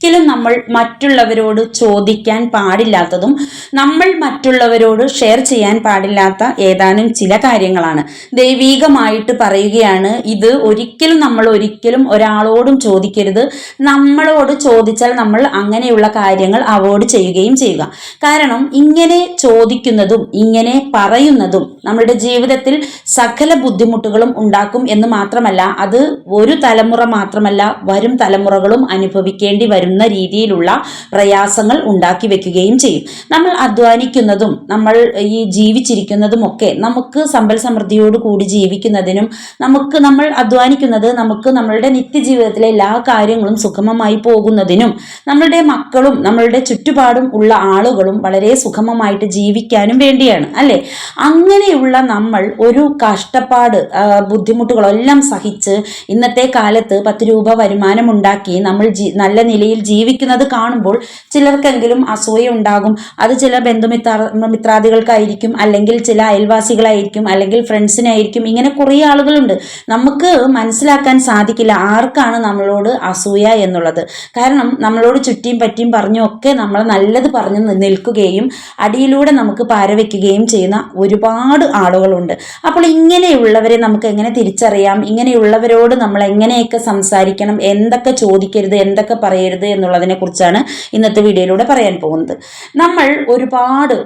ഒരിക്കലും നമ്മൾ മറ്റുള്ളവരോട് ചോദിക്കാൻ പാടില്ലാത്തതും നമ്മൾ മറ്റുള്ളവരോട് ഷെയർ ചെയ്യാൻ പാടില്ലാത്ത ഏതാനും ചില കാര്യങ്ങളാണ്. ദൈവീകമായിട്ട് പറയുകയാണ് ഇത്. ഒരിക്കലും നമ്മൾ ഒരിക്കലും ഒരാളോടും ചോദിക്കരുത്. നമ്മളോട് ചോദിച്ചാൽ നമ്മൾ അങ്ങനെയുള്ള കാര്യങ്ങൾ അവോയ്ഡ് ചെയ്യുകയും ചെയ്യുക. കാരണം ഇങ്ങനെ ചോദിക്കുന്നതും ഇങ്ങനെ പറയുന്നതും നമ്മളുടെ ജീവിതത്തിൽ സകല ബുദ്ധിമുട്ടുകളും ഉണ്ടാക്കും എന്ന് മാത്രമല്ല അത് ഒരു തലമുറ മാത്രമല്ല വരും തലമുറകളും അനുഭവിക്കേണ്ടി വരുന്ന രീതിയിലുള്ള പ്രയാസങ്ങൾ ഉണ്ടാക്കി വെക്കുകയും ചെയ്യും. നമ്മൾ അധ്വാനിക്കുന്നതും നമ്മൾ ഈ ജീവിച്ചിരിക്കുന്നതും ഒക്കെ നമുക്ക് സമ്പൽ സമൃദ്ധിയോട് കൂടി ജീവിക്കുന്നതിനും നമുക്ക് നമ്മൾ അധ്വാനിക്കുന്നത് നമുക്ക് നമ്മളുടെ നിത്യജീവിതത്തിലെ എല്ലാ കാര്യങ്ങളും സുഗമമായി പോകുന്നതിനും നമ്മളുടെ മക്കളും നമ്മളുടെ ചുറ്റുപാടും ഉള്ള ആളുകളും വളരെ സുഗമമായിട്ട് ജീവിക്കാനും വേണ്ടിയാണ് അല്ലെ? അങ്ങനെയുള്ള നമ്മൾ ഒരു കഷ്ടപ്പാട് ബുദ്ധിമുട്ടുകളെല്ലാം സഹിച്ച് ഇന്നത്തെ കാലത്ത് പത്ത് രൂപ വരുമാനമുണ്ടാക്കി നമ്മൾ നല്ല നിലയിൽ ജീവിക്കുന്നത് കാണുമ്പോൾ ചിലർക്കെങ്കിലും അസൂയ ഉണ്ടാകും അത് ചില ബന്ധുമിത്ര മിത്രാദികൾക്കായിരിക്കും അല്ലെങ്കിൽ ചില അയൽവാസികളായിരിക്കും അല്ലെങ്കിൽ ഫ്രണ്ട്സിനായിരിക്കും. ഇങ്ങനെ കുറേ ആളുകളുണ്ട്. നമുക്ക് മനസ്സിലാക്കാൻ സാധിക്കില്ല ആർക്കാണ് നമ്മളോട് അസൂയ എന്നുള്ളത്. കാരണം നമ്മളോട് ചുറ്റിയും പറ്റിയും പറഞ്ഞും ഒക്കെ നമ്മൾ നല്ലത് പറഞ്ഞു നിൽക്കുകയും അടിയിലൂടെ നമുക്ക് പാരവെക്കുകയും ചെയ്യുന്ന ഒരുപാട് ആളുകളുണ്ട്. അപ്പോൾ ഇങ്ങനെയുള്ളവരെ നമുക്ക് എങ്ങനെ തിരിച്ചറിയാം? ഇങ്ങനെയുള്ളവരോട് നമ്മൾ എങ്ങനെയൊക്കെ സംസാരിക്കണം? എന്തൊക്കെ ചോദിക്കരുത്? എന്തൊക്കെ പറയരുത്? എന്നുള്ളതിനെ കുറിച്ചാണ് ഇന്നത്തെ വീഡിയോയിലൂടെ പറയാൻ പോകുന്നത്. നമ്മൾ ഒരുപാട്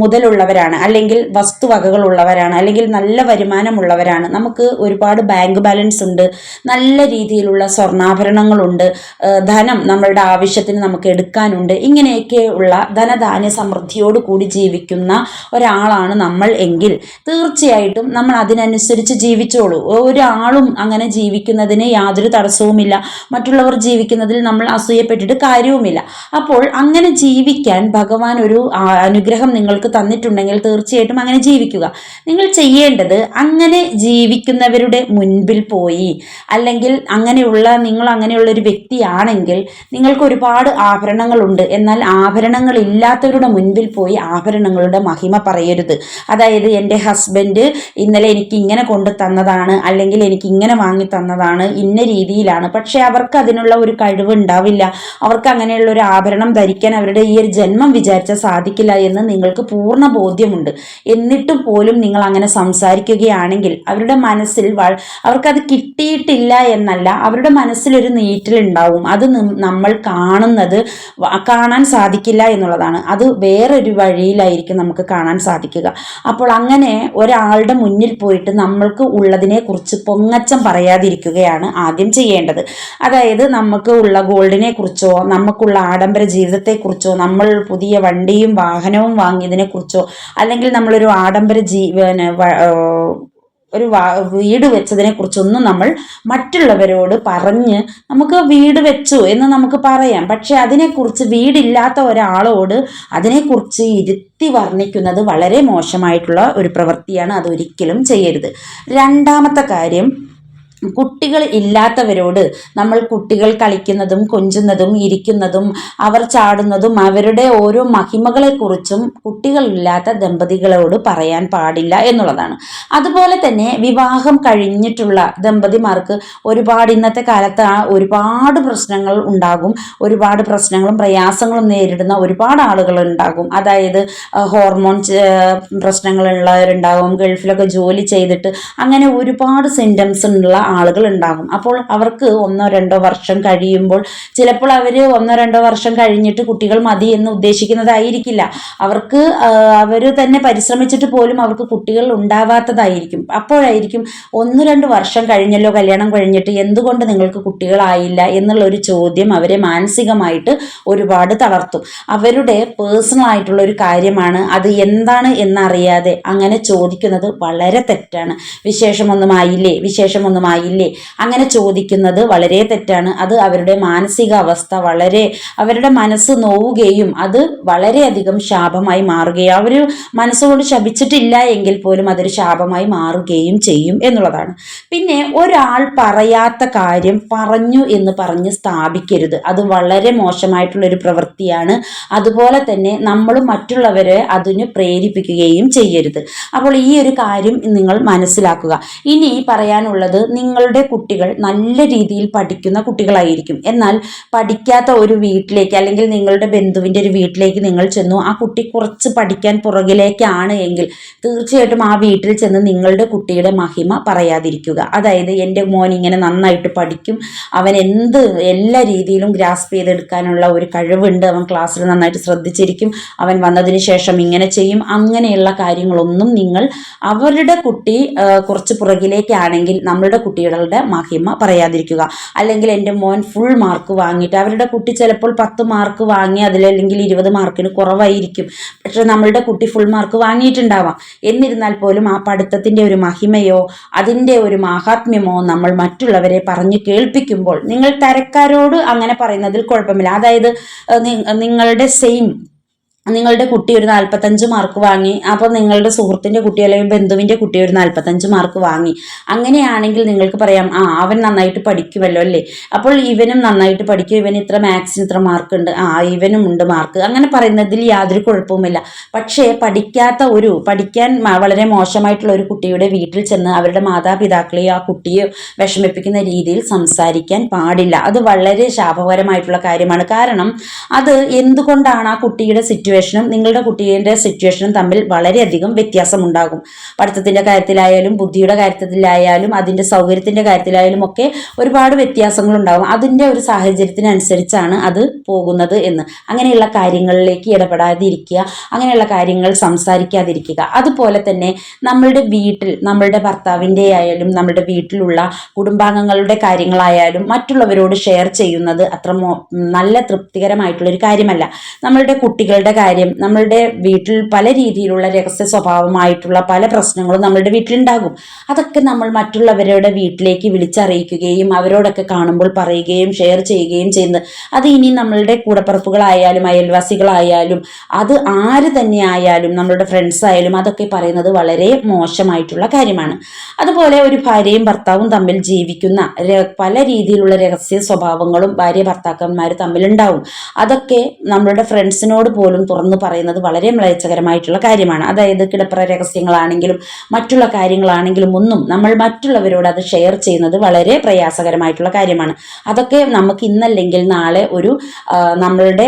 മുതലുള്ളവരാണ് അല്ലെങ്കിൽ വസ്തുവകകൾ ഉള്ളവരാണ് അല്ലെങ്കിൽ നല്ല വരുമാനമുള്ളവരാണ്. നമുക്ക് ഒരുപാട് ബാങ്ക് ബാലൻസ് ഉണ്ട് നല്ല രീതിയിലുള്ള സ്വർണാഭരണങ്ങളുണ്ട് ധനം നമ്മളുടെ ആവശ്യത്തിന് നമുക്ക് എടുക്കാനുണ്ട്. ഇങ്ങനെയൊക്കെ ഉള്ള ധനധാന്യ സമൃദ്ധിയോട് കൂടി ജീവിക്കുന്ന ഒരാളാണ് നമ്മൾ എങ്കിൽ തീർച്ചയായിട്ടും നമ്മൾ അതിനനുസരിച്ച് ജീവിച്ചോളൂ. ഒരാളും അങ്ങനെ ജീവിക്കുന്നതിന് യാതൊരു തടസ്സവുമില്ല. മറ്റുള്ളവർ ജീവിക്കുന്നതിൽ നമ്മൾ അസൂയപ്പെട്ടിട്ട് കാര്യവുമില്ല. അപ്പോൾ അങ്ങനെ ജീവിക്കാൻ ഭഗവാൻ ഒരു അനുഗ്രഹം നിങ്ങൾക്ക് തന്നിട്ടുണ്ടെങ്കിൽ തീർച്ചയായിട്ടും അങ്ങനെ ജീവിക്കുക. നിങ്ങൾ ചെയ്യേണ്ടത് അങ്ങനെ ജീവിക്കുന്നവരുടെ മുൻപിൽ പോയി. അല്ലെങ്കിൽ അങ്ങനെയുള്ള നിങ്ങൾ അങ്ങനെയുള്ള ഒരു വ്യക്തിയാണെങ്കിൽ നിങ്ങൾക്ക് ഒരുപാട് ആഭരണങ്ങളുണ്ട്. എന്നാൽ ആഭരണങ്ങൾ ഇല്ലാത്തവരുടെ മുൻപിൽ പോയി ആഭരണങ്ങളുടെ മഹിമ പറയരുത്. അതായത് എന്റെ ഹസ്ബൻഡ് ഇന്നലെ എനിക്ക് ഇങ്ങനെ കൊണ്ടു തന്നതാണ് അല്ലെങ്കിൽ എനിക്ക് ഇങ്ങനെ വാങ്ങി തന്നതാണ് ഇന്ന രീതിയിലാണ്. പക്ഷേ അവർക്ക് അതിനുള്ള ഒരു കഴിവ് ഉണ്ടാവില്ല. അവർക്ക് അങ്ങനെയുള്ള ഒരു ആഭരണം ധരിക്കാൻ അവരുടെ ഈ ഒരു ജന്മം വിചാരിച്ചാൽ സാധിക്കില്ല എന്ന് നിങ്ങൾക്ക് പൂർണ ബോധ്യമുണ്ട്. എന്നിട്ടും പോലും നിങ്ങൾ അങ്ങനെ സംസാരിക്കുകയാണെങ്കിൽ അവരുടെ മനസ്സിൽ അവർക്ക് അവർക്കത് കിട്ടിയിട്ടില്ല എന്നല്ല അവരുടെ മനസ്സിലൊരു നീറ്റലുണ്ടാവും. അത് നമ്മൾ കാണുന്നത് കാണാൻ സാധിക്കില്ല എന്നുള്ളതാണ്. അത് വേറൊരു വഴിയിലായിരിക്കും നമുക്ക് കാണാൻ സാധിക്കുക. അപ്പോൾ അങ്ങനെ ഒരാളുടെ മുന്നിൽ പോയിട്ട് നമ്മൾക്ക് ഉള്ളതിനെ കുറിച്ച് പൊങ്ങച്ചം പറയാതിരിക്കുകയാണ് ആദ്യം ചെയ്യേണ്ടത്. അതായത് നമുക്ക് ഉള്ള ഗോൾഡിനെ കുറിച്ചോ നമുക്കുള്ള ആഡംബര ജീവിതത്തെക്കുറിച്ചോ നമ്മൾ പുതിയ വണ്ടിയും വാഹനവും വാങ്ങിയതിനെക്കുറിച്ചോ അല്ലെങ്കിൽ നമ്മളൊരു ആഡംബര ജീ ഒരു വീട് വെച്ചതിനെ കുറിച്ചൊന്നും നമ്മൾ മറ്റുള്ളവരോട് പറഞ്ഞ് നമുക്ക് വീട് വെച്ചു എന്ന് നമുക്ക് പറയാം. പക്ഷെ അതിനെക്കുറിച്ച് വീടില്ലാത്ത ഒരാളോട് അതിനെക്കുറിച്ച് ഇരുത്തി വർണിക്കുന്നത് വളരെ മോശമായിട്ടുള്ള ഒരു പ്രവൃത്തിയാണ് അതൊരിക്കലും ചെയ്യരുത്. രണ്ടാമത്തെ കാര്യം കുട്ടികൾ ഇല്ലാത്തവരോട് നമ്മൾ കുട്ടികൾ കളിക്കുന്നതും കൊഞ്ചുന്നതും ഇരിക്കുന്നതും അവർ ചാടുന്നതും അവരുടെ ഓരോ മഹിമകളെക്കുറിച്ചും കുട്ടികളില്ലാത്ത ദമ്പതികളോട് പറയാൻ പാടില്ല എന്നുള്ളതാണ്. അതുപോലെ തന്നെ വിവാഹം കഴിഞ്ഞിട്ടുള്ള ദമ്പതിമാർക്ക് ഒരുപാട് ഇന്നത്തെ കാലത്ത് ഒരുപാട് പ്രശ്നങ്ങൾ ഉണ്ടാകും. ഒരുപാട് പ്രശ്നങ്ങളും പ്രയാസങ്ങളും നേരിടുന്ന ഒരുപാട് ആളുകൾ ഉണ്ടാകും. അതായത് ഹോർമോൺ പ്രശ്നങ്ങളുള്ളവരുണ്ടാകും ഗൾഫിലൊക്കെ ജോലി ചെയ്തിട്ട് അങ്ങനെ ഒരുപാട് സിംറ്റംസ് ഉള്ള ആളുകൾ ഉണ്ടാകും അപ്പോൾ അവർക്ക് ഒന്നോ രണ്ടോ വർഷം കഴിയുമ്പോൾ ചിലപ്പോൾ അവർ ഒന്നോ രണ്ടോ വർഷം കഴിഞ്ഞിട്ട് കുട്ടികൾ മതി എന്ന് ഉദ്ദേശിക്കുന്നതായിരിക്കില്ല. അവർക്ക് അവർ തന്നെ പരിശ്രമിച്ചിട്ട് പോലും അവർക്ക് കുട്ടികൾ ഉണ്ടാവാത്തതായിരിക്കും. അപ്പോഴായിരിക്കും ഒന്ന് രണ്ട് വർഷം കഴിഞ്ഞല്ലോ കല്യാണം കഴിഞ്ഞിട്ട് എന്തുകൊണ്ട് നിങ്ങൾക്ക് കുട്ടികളായില്ല എന്നുള്ള ഒരു ചോദ്യം അവരെ മാനസികമായിട്ട് ഒരുപാട് തളർത്തും. അവരുടെ പേഴ്സണൽ ആയിട്ടുള്ള ഒരു കാര്യമാണ് അത് എന്താണ് എന്നറിയാതെ അങ്ങനെ ചോദിക്കുന്നത് വളരെ തെറ്റാണ്. വിശേഷമൊന്നും ആയില്ലേ? വിശേഷമൊന്നും ആയില്ലേ അങ്ങനെ ചോദിക്കുന്നത് വളരെ തെറ്റാണ്. അത് അവരുടെ മാനസികാവസ്ഥ വളരെ അവരുടെ മനസ്സ് നോവുകയും അത് വളരെയധികം ശാപമായി മാറുകയും അവർ മനസ്സുകൊണ്ട് ശപിച്ചിട്ടില്ല എങ്കിൽ പോലും അതൊരു ശാപമായി മാറുകയും ചെയ്യും എന്നുള്ളതാണ്. പിന്നെ ഒരാൾ പറയാത്ത കാര്യം പറഞ്ഞു എന്ന് പറഞ്ഞ് സ്ഥാപിക്കരുത്. അത് വളരെ മോശമായിട്ടുള്ള ഒരു പ്രവൃത്തിയാണ്. അതുപോലെ തന്നെ നമ്മൾ മറ്റുള്ളവരെ അതിന് പ്രേരിപ്പിക്കുകയും ചെയ്യരുത്. അപ്പോൾ ഈ ഒരു കാര്യം നിങ്ങൾ മനസ്സിലാക്കുക. ഇനി പറയാനുള്ളത് നിങ്ങളുടെ കുട്ടികൾ നല്ല രീതിയിൽ പഠിക്കുന്ന കുട്ടികളായിരിക്കും. എന്നാൽ പഠിക്കാത്ത ഒരു വീട്ടിലേക്ക് അല്ലെങ്കിൽ നിങ്ങളുടെ ബന്ധുവിന്റെ ഒരു വീട്ടിലേക്ക് നിങ്ങൾ ചെന്നു ആ കുട്ടി കുറച്ച് പഠിക്കാൻ പുറകിലേക്കാണ് എങ്കിൽ തീർച്ചയായിട്ടും ആ വീട്ടിൽ ചെന്ന് നിങ്ങളുടെ കുട്ടിയുടെ മഹിമ പറയാതിരിക്കുക. അതായത് എന്റെ മോൻ ഇങ്ങനെ നന്നായിട്ട് പഠിക്കും അവൻ എന്ത് എല്ലാ രീതിയിലും ഗ്രാസ്പ് ചെയ്തെടുക്കാനുള്ള ഒരു കഴിവുണ്ട് അവൻ ക്ലാസ്സിൽ നന്നായിട്ട് ശ്രദ്ധിച്ചിരിക്കും അവൻ വന്നതിന് ശേഷം ഇങ്ങനെ ചെയ്യും അങ്ങനെയുള്ള കാര്യങ്ങളൊന്നും നിങ്ങൾ അവരുടെ കുട്ടി കുറച്ച് പുറകിലേക്കാണെങ്കിൽ നമ്മളുടെ കുട്ടികളുടെ മഹിമ പറയാതിരിക്കുക. അല്ലെങ്കിൽ എന്റെ മോൻ ഫുൾ മാർക്ക് വാങ്ങിയിട്ട് അവരുടെ കുട്ടി ചിലപ്പോൾ പത്ത് മാർക്ക് വാങ്ങി അതിലല്ലെങ്കിൽ ഇരുപത് മാർക്കിന് കുറവായിരിക്കും. പക്ഷെ നമ്മളുടെ കുട്ടി ഫുൾ മാർക്ക് വാങ്ങിയിട്ടുണ്ടാവാം. എന്നിരുന്നാൽ പോലും ആ പഠിത്തത്തിന്റെ ഒരു മഹിമയോ അതിന്റെ ഒരു മാഹാത്മ്യമോ നമ്മൾ മറ്റുള്ളവരെ പറഞ്ഞ് കേൾപ്പിക്കുമ്പോൾ നിങ്ങൾ തരക്കാരോട് അങ്ങനെ പറയുന്നതിൽ കുഴപ്പമില്ല. അതായത് നിങ്ങളുടെ സെയിം നിങ്ങളുടെ കുട്ടി ഒരു നാൽപ്പത്തഞ്ച് മാർക്ക് വാങ്ങി അപ്പോൾ നിങ്ങളുടെ സുഹൃത്തിന്റെ കുട്ടി അല്ലെങ്കിൽ ബന്ധുവിന്റെ കുട്ടി ഒരു നാൽപ്പത്തഞ്ച് മാർക്ക് വാങ്ങി. അങ്ങനെയാണെങ്കിൽ നിങ്ങൾക്ക് പറയാം ആ അവൻ നന്നായിട്ട് പഠിക്കുമല്ലോ അല്ലേ? അപ്പോൾ ഇവനും നന്നായിട്ട് പഠിക്കും ഇവന് ഇത്ര മാത്സിന് ഇത്ര മാർക്ക് ഉണ്ട്. ആ ഇവനും ഉണ്ട് മാർക്ക് അങ്ങനെ പറയുന്നതിൽ യാതൊരു കുഴപ്പവുമില്ല. പക്ഷേ പഠിക്കാത്ത ഒരു പഠിക്കാൻ വളരെ മോശമായിട്ടുള്ള ഒരു കുട്ടിയുടെ വീട്ടിൽ ചെന്ന് അവരുടെ മാതാപിതാക്കളെയോ ആ കുട്ടിയെ വിഷമിപ്പിക്കുന്ന രീതിയിൽ സംസാരിക്കാൻ പാടില്ല. അത് വളരെ ശാപകരമായിട്ടുള്ള കാര്യമാണ്. കാരണം അത് എന്തുകൊണ്ടാണ് ആ കുട്ടിയുടെ സിറ്റുവേഷൻ സിറ്റുവേഷനും നിങ്ങളുടെ കുട്ടീന്റെ സിറ്റുവേഷനും തമ്മിൽ വളരെയധികം വ്യത്യാസമുണ്ടാകും. പഠിത്തത്തിന്റെ കാര്യത്തിലായാലും ബുദ്ധിയുടെ കാര്യത്തിലായാലും അതിന്റെ സൗകര്യത്തിന്റെ കാര്യത്തിലായാലും ഒക്കെ ഒരുപാട് വ്യത്യാസങ്ങളുണ്ടാകും. അതിന്റെ ഒരു സാഹചര്യത്തിനനുസരിച്ചാണ് അത് പോകുന്നത് എന്ന്. അങ്ങനെയുള്ള കാര്യങ്ങളിലേക്ക് ഇടപെടാതിരിക്കുക അങ്ങനെയുള്ള കാര്യങ്ങൾ സംസാരിക്കാതിരിക്കുക. അതുപോലെ തന്നെ നമ്മളുടെ വീട്ടിൽ നമ്മളുടെ ഭർത്താവിന്റെ ആയാലും നമ്മളുടെ വീട്ടിലുള്ള കുടുംബാംഗങ്ങളുടെ കാര്യങ്ങളായാലും മറ്റുള്ളവരോട് ഷെയർ ചെയ്യുന്നത് അത്ര നല്ല തൃപ്തികരമായിട്ടുള്ളൊരു കാര്യമല്ല. നമ്മളുടെ കുട്ടികളുടെ കാര്യം നമ്മളുടെ വീട്ടിൽ പല രീതിയിലുള്ള രഹസ്യ സ്വഭാവമായിട്ടുള്ള പല പ്രശ്നങ്ങളും നമ്മളുടെ വീട്ടിലുണ്ടാകും. അതൊക്കെ നമ്മൾ മറ്റുള്ളവരുടെ വീട്ടിലേക്ക് വിളിച്ചറിയിക്കുകയും അവരോടൊക്കെ കാണുമ്പോൾ പറയുകയും ഷെയർ ചെയ്യുകയും ചെയ്യുന്നത്. അത് ഇനി നമ്മളുടെ കൂടപ്പറപ്പുകളായാലും അയൽവാസികളായാലും അത് ആര് തന്നെ ആയാലും നമ്മളുടെ ഫ്രണ്ട്സ് ആയാലും അതൊക്കെ പറയുന്നത് വളരെ മോശമായിട്ടുള്ള കാര്യമാണ്. അതുപോലെ ഒരു ഭാര്യയും ഭർത്താവും തമ്മിൽ ജീവിക്കുന്ന പല രീതിയിലുള്ള രഹസ്യ സ്വഭാവങ്ങളും ഭാര്യ ഭർത്താക്കന്മാർ തമ്മിലുണ്ടാവും. അതൊക്കെ നമ്മളുടെ ഫ്രണ്ട്സിനോട് പോലും തുറന്നു പറയുന്നത് വളരെ മ്ലേച്ഛകരമായിട്ടുള്ള കാര്യമാണ്. അതായത് കിടപ്പറ രഹസ്യങ്ങളാണെങ്കിലും മറ്റുള്ള കാര്യങ്ങളാണെങ്കിലും ഒന്നും നമ്മൾ മറ്റുള്ളവരോട് അത് ഷെയർ ചെയ്യുന്നത് വളരെ പ്രയാസകരമായിട്ടുള്ള കാര്യമാണ്. അതൊക്കെ നമുക്ക് ഇന്നല്ലെങ്കിൽ നാളെ ഒരു നമ്മളുടെ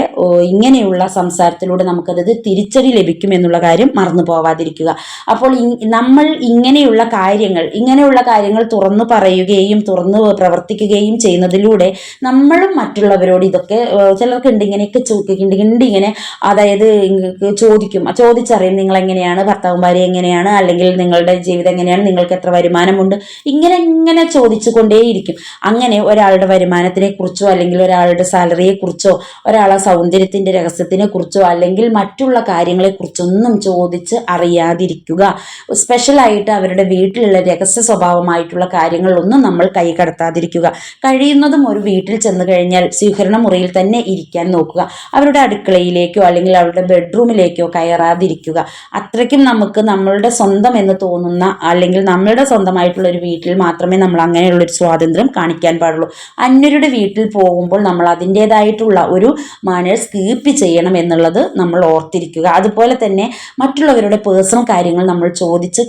ഇങ്ങനെയുള്ള സംസാരത്തിലൂടെ നമുക്കത് തിരിച്ചടി ലഭിക്കും എന്നുള്ള കാര്യം മറന്നു പോവാതിരിക്കുക. അപ്പോൾ നമ്മൾ ഇങ്ങനെയുള്ള കാര്യങ്ങൾ ഇങ്ങനെയുള്ള കാര്യങ്ങൾ തുറന്നു പറയുകയും തുറന്നു പ്രവർത്തിക്കുകയും ചെയ്യുന്നതിലൂടെ നമ്മളും മറ്റുള്ളവരോട് ഇതൊക്കെ ചിലർക്കുണ്ട് ഇങ്ങനെയൊക്കെ ചോദിക്കുന്നുണ്ട് ഇങ്ങനെ അതായത് അതായത് ചോദിക്കും. ചോദിച്ചറിയും നിങ്ങൾ എങ്ങനെയാണ് ഭർത്താവുമാരി എങ്ങനെയാണ് അല്ലെങ്കിൽ നിങ്ങളുടെ ജീവിതം എങ്ങനെയാണ് നിങ്ങൾക്ക് എത്ര വരുമാനമുണ്ട്. ഇങ്ങനെ ഇങ്ങനെ ചോദിച്ചു കൊണ്ടേയിരിക്കും അങ്ങനെ ഒരാളുടെ വരുമാനത്തിനെ കുറിച്ചോ അല്ലെങ്കിൽ ഒരാളുടെ സാലറിയെ കുറിച്ചോ ഒരാളെ സൗന്ദര്യത്തിന്റെ രഹസ്യത്തിനെ കുറിച്ചോ അല്ലെങ്കിൽ മറ്റുള്ള കാര്യങ്ങളെ കുറിച്ചൊന്നും ചോദിച്ച് അറിയാതിരിക്കുക. സ്പെഷ്യലായിട്ട് അവരുടെ വീട്ടിലുള്ള രഹസ്യ സ്വഭാവമായിട്ടുള്ള കാര്യങ്ങളൊന്നും നമ്മൾ കൈ കടത്താതിരിക്കുക. കഴിയുന്നതും ഒരു വീട്ടിൽ ചെന്ന് കഴിഞ്ഞാൽ സ്വീകരണ മുറിയിൽ തന്നെ ഇരിക്കാൻ നോക്കുക. അവരുടെ അടുക്കളയിലേക്കോ അല്ലെങ്കിൽ അവരുടെ ബെഡ്റൂമിലേക്കോ കയറാതിരിക്കുക. അത്രയ്ക്കും നമുക്ക് നമ്മളുടെ സ്വന്തം എന്ന് തോന്നുന്ന അല്ലെങ്കിൽ നമ്മളുടെ സ്വന്തമായിട്ടുള്ള ഒരു വീട്ടിൽ മാത്രമേ നമ്മൾ അങ്ങനെയുള്ളൊരു സ്വാതന്ത്ര്യം കാണിക്കാൻ പാടുള്ളൂ. അന്യരുടെ വീട്ടിൽ പോകുമ്പോൾ നമ്മൾ അതിന്റെതായിട്ടുള്ള ഒരു മാനേഴ്സ് കീപ്പ് ചെയ്യണം എന്നുള്ളത് നമ്മൾ ഓർത്തിരിക്കുക. അതുപോലെ തന്നെ മറ്റുള്ളവരുടെ പേഴ്സണൽ കാര്യങ്ങൾ നമ്മൾ ചോദിച്ച്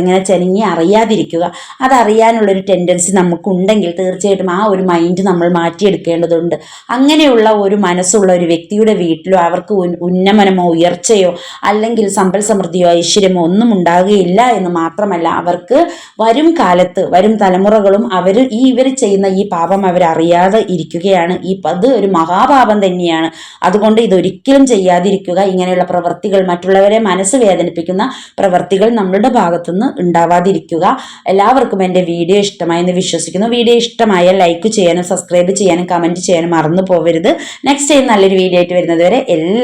ഇങ്ങനെ ചെനിങ്ങി അറിയാതിരിക്കുക. അതറിയാനുള്ളൊരു ടെൻഡൻസി നമുക്കുണ്ടെങ്കിൽ തീർച്ചയായിട്ടും ആ ഒരു മൈൻഡ് നമ്മൾ മാറ്റിയെടുക്കേണ്ടതുണ്ട്. അങ്ങനെയുള്ള ഒരു മനസ്സുള്ള ഒരു വ്യക്തിയുടെ വീട്ടിലോ അവർക്ക് ഉന്നമനമോ ഉയർച്ചയോ അല്ലെങ്കിൽ സമ്പൽ സമൃദ്ധിയോ ഐശ്വര്യമോ ഒന്നും ഉണ്ടാകുകയില്ല എന്ന് മാത്രമല്ല അവർക്ക് വരും കാലത്ത് വരും തലമുറകളും അവർ ഈ ഇവർ ചെയ്യുന്ന ഈ പാപം അവരറിയാതെ ഇരിക്കുകയാണ്. ഈ അത് ഒരു മഹാപാപം തന്നെയാണ്. അതുകൊണ്ട് ഇതൊരിക്കലും ചെയ്യാതിരിക്കുക. ഇങ്ങനെയുള്ള പ്രവൃത്തികൾ മറ്റുള്ളവരെ മനസ്സ് വേദനിപ്പിക്കുന്ന പ്രവൃത്തികൾ നമ്മളുടെ ഭാഗത്തുനിന്ന് ഉണ്ടാവാതിരിക്കുക. എല്ലാവർക്കും എന്റെ വീഡിയോ ഇഷ്ടമായി എന്ന് വിശ്വസിക്കുന്നു. വീഡിയോ ഇഷ്ടമായ ലൈക്ക് ചെയ്യാനും സബ്സ്ക്രൈബ് ചെയ്യാനും കമന്റ് ചെയ്യാനും മറന്നു പോകരുത് നെക്സ്റ്റ് ടൈം നല്ലൊരു വീഡിയോ ആയിട്ട് വരുന്നത് വരെ എല്ലാ